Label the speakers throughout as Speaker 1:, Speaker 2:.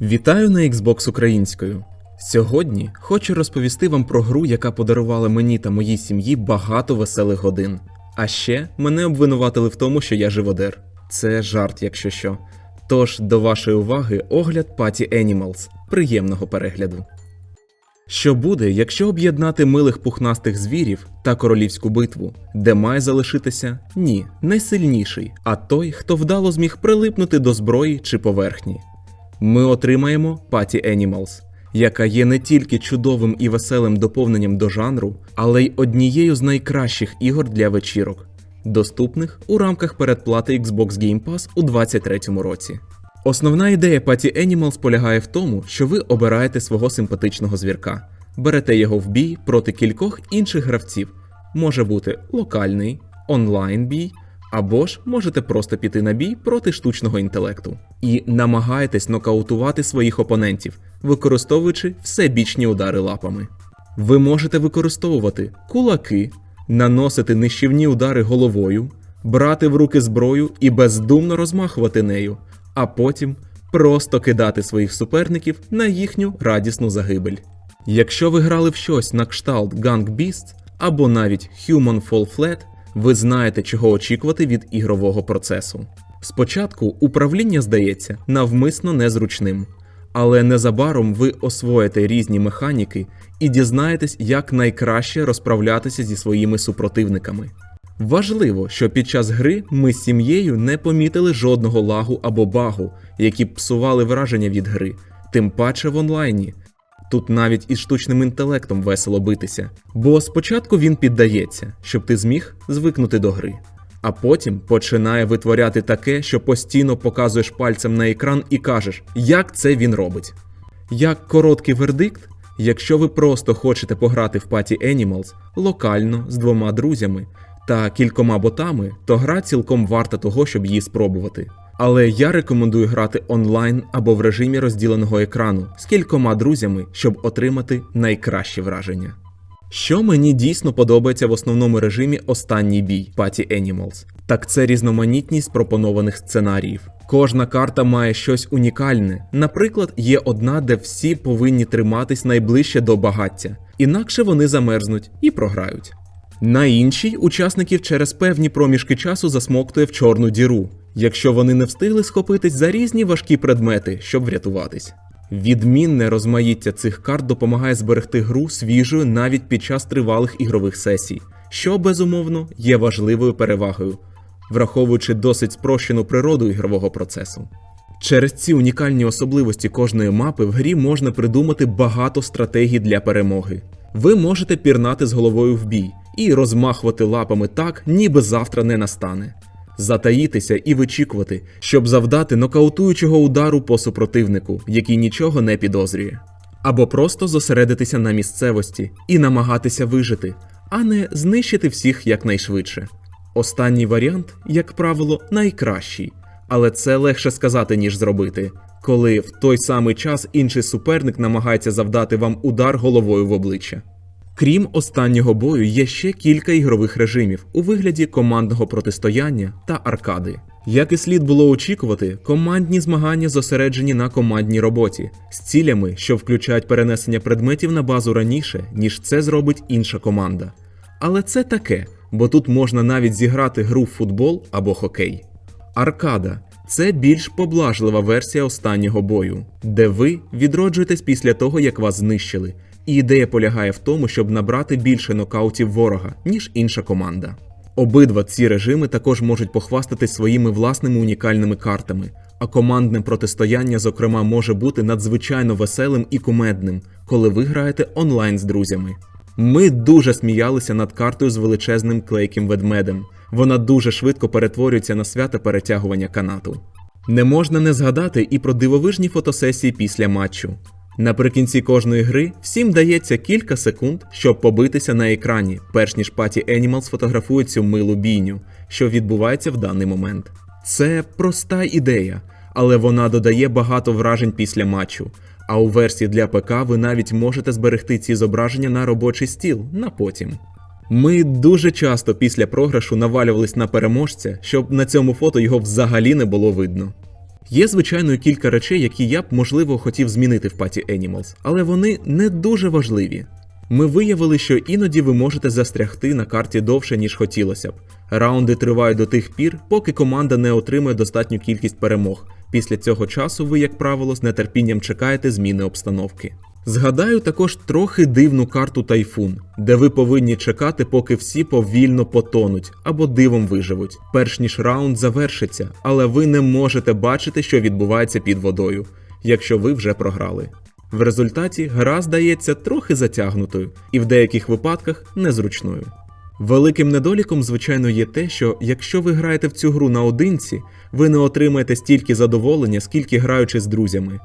Speaker 1: Вітаю на Xbox українською. Сьогодні хочу розповісти вам про гру, яка подарувала мені та моїй сім'ї багато веселих годин. А ще мене обвинуватили в тому, що я живодер. Це жарт, якщо що. Тож до вашої уваги огляд Party Animals. Приємного перегляду. Що буде, якщо об'єднати милих пухнастих звірів та королівську битву, де має залишитися ні, не сильніший, а той, хто вдало зміг прилипнути до зброї чи поверхні. Ми отримаємо Party Animals, яка є не тільки чудовим і веселим доповненням до жанру, але й однією з найкращих ігор для вечірок, доступних у рамках передплати Xbox Game Pass у 2023 році. Основна ідея Party Animals полягає в тому, що ви обираєте свого симпатичного звірка, берете його в бій проти кількох інших гравців. Може бути локальний, онлайн бій, або ж можете просто піти на бій проти штучного інтелекту. І намагаєтесь нокаутувати своїх опонентів, використовуючи всебічні удари лапами. Ви можете використовувати кулаки, наносити нищівні удари головою, брати в руки зброю і бездумно розмахувати нею, а потім просто кидати своїх суперників на їхню радісну загибель. Якщо ви грали в щось на кшталт Gang Beasts або навіть Human Fall Flat, ви знаєте, чого очікувати від ігрового процесу. Спочатку управління здається навмисно незручним, але незабаром ви освоїте різні механіки і дізнаєтесь, як найкраще розправлятися зі своїми супротивниками. Важливо, що під час гри ми з сім'єю не помітили жодного лагу або багу, які псували враження від гри, тим паче в онлайні. Тут навіть із штучним інтелектом весело битися, бо спочатку він піддається, щоб ти зміг звикнути до гри, а потім починає витворяти таке, що постійно показуєш пальцем на екран і кажеш, як це він робить. Як короткий вердикт, якщо ви просто хочете пограти в Party Animals локально з двома друзями та кількома ботами, то гра цілком варта того, щоб її спробувати. Але я рекомендую грати онлайн або в режимі розділеного екрану з кількома друзями, щоб отримати найкращі враження. Що мені дійсно подобається в основному режимі останній бій Party Animals, так це різноманітність пропонованих сценаріїв. Кожна карта має щось унікальне. Наприклад, є одна, де всі повинні триматись найближче до багаття, інакше вони замерзнуть і програють. На іншій учасників через певні проміжки часу засмоктує в чорну діру, якщо вони не встигли схопитись за різні важкі предмети, щоб врятуватись. Відмінне розмаїття цих карт допомагає зберегти гру свіжою навіть під час тривалих ігрових сесій, що безумовно є важливою перевагою, враховуючи досить спрощену природу ігрового процесу. Через ці унікальні особливості кожної мапи в грі можна придумати багато стратегій для перемоги. Ви можете пірнати з головою в бій і розмахувати лапами так, ніби завтра не настане, затаїтися і вичікувати, щоб завдати нокаутуючого удару по супротивнику, який нічого не підозрює, або просто зосередитися на місцевості і намагатися вижити, а не знищити всіх якнайшвидше. Останній варіант, як правило, найкращий, але це легше сказати, ніж зробити, коли в той самий час інший суперник намагається завдати вам удар головою в обличчя. Крім останнього бою, є ще кілька ігрових режимів у вигляді командного протистояння та аркади. Як і слід було очікувати, командні змагання зосереджені на командній роботі з цілями, що включають перенесення предметів на базу раніше, ніж це зробить інша команда. Але це таке, бо тут можна навіть зіграти гру в футбол або хокей. Аркада це більш поблажлива версія останнього бою, де ви відроджуєтесь після того, як вас знищили. І ідея полягає в тому, щоб набрати більше нокаутів ворога, ніж інша команда. Обидва ці режими також можуть похвастатись своїми власними унікальними картами, а командне протистояння, зокрема, може бути надзвичайно веселим і кумедним, коли ви граєте онлайн з друзями. Ми дуже сміялися над картою з величезним клейким ведмедем. Вона дуже швидко перетворюється на свято перетягування канату. Не можна не згадати і про дивовижні фотосесії після матчу. Наприкінці кожної гри всім дається кілька секунд, щоб побитися на екрані, перш ніж Party Animals сфотографує цю милу бійню, що відбувається в даний момент. Це проста ідея, але вона додає багато вражень після матчу. А у версії для ПК ви навіть можете зберегти ці зображення на робочий стіл на потім. Ми дуже часто після програшу навалювались на переможця, щоб на цьому фото його взагалі не було видно. Є, звичайно, кілька речей, які я б, можливо, хотів змінити в паті Animals, але вони не дуже важливі. Ми виявили, що іноді ви можете застрягти на карті довше, ніж хотілося б. Раунди тривають до тих пір, поки команда не отримує достатню кількість перемог. Після цього часу ви, як правило, з нетерпінням чекаєте зміни обстановки. Згадаю також трохи дивну карту Тайфун, де ви повинні чекати, поки всі повільно потонуть або дивом виживуть, перш ніж раунд завершиться, але ви не можете бачити, що відбувається під водою, якщо ви вже програли. В результаті гра здається трохи затягнутою і в деяких випадках незручною. Великим недоліком, звичайно, є те, що якщо ви граєте в цю гру наодинці, ви не отримаєте стільки задоволення, скільки граючи з друзями.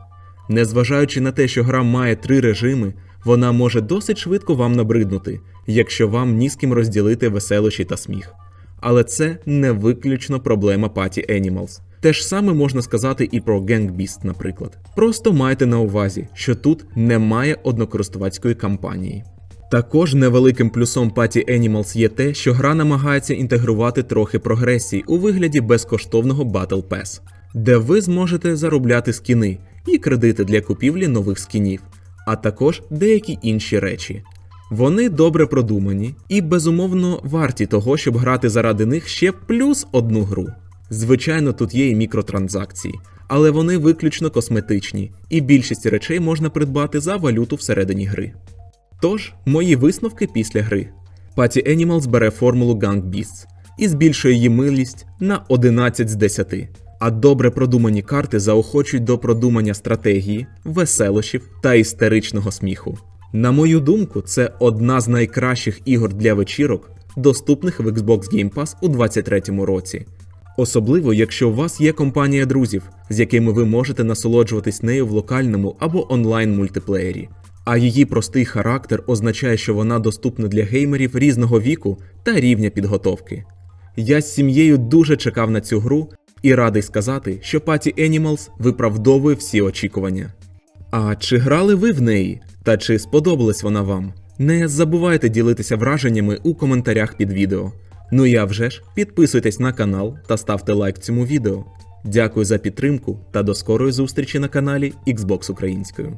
Speaker 1: Незважаючи на те, що гра має три режими, вона може досить швидко вам набриднути, якщо вам ні з ким розділити веселощі та сміх. Але це не виключно проблема Party Animals. Те ж саме можна сказати і про Gang Beast, наприклад. Просто майте на увазі, що тут немає однокористувацької кампанії. Також невеликим плюсом Party Animals є те, що гра намагається інтегрувати трохи прогресії у вигляді безкоштовного Battle Pass, де ви зможете заробляти скіни і кредити для купівлі нових скінів, а також деякі інші речі. Вони добре продумані і безумовно варті того, щоб грати заради них ще плюс одну гру. Звичайно, тут є і мікротранзакції, але вони виключно косметичні, і більшість речей можна придбати за валюту всередині гри. Тож, мої висновки після гри. Party Animals бере формулу Gang Beasts і збільшує її милість на 11 з 10. А добре продумані карти заохочують до продумання стратегії, веселощів та істеричного сміху. На мою думку, це одна з найкращих ігор для вечірок, доступних в Xbox Game Pass у 2023 році. Особливо, якщо у вас є компанія друзів, з якими ви можете насолоджуватись нею в локальному або онлайн мультиплеєрі. А її простий характер означає, що вона доступна для геймерів різного віку та рівня підготовки. Я з сім'єю дуже чекав на цю гру і радий сказати, що Паті Animals виправдовує всі очікування. А чи грали ви в неї? Та чи сподобалась вона вам? Не забувайте ділитися враженнями у коментарях під відео. Ну я вже ж, підписуйтесь на канал та ставте лайк цьому відео. Дякую за підтримку та до скорої зустрічі на каналі Xbox Українською.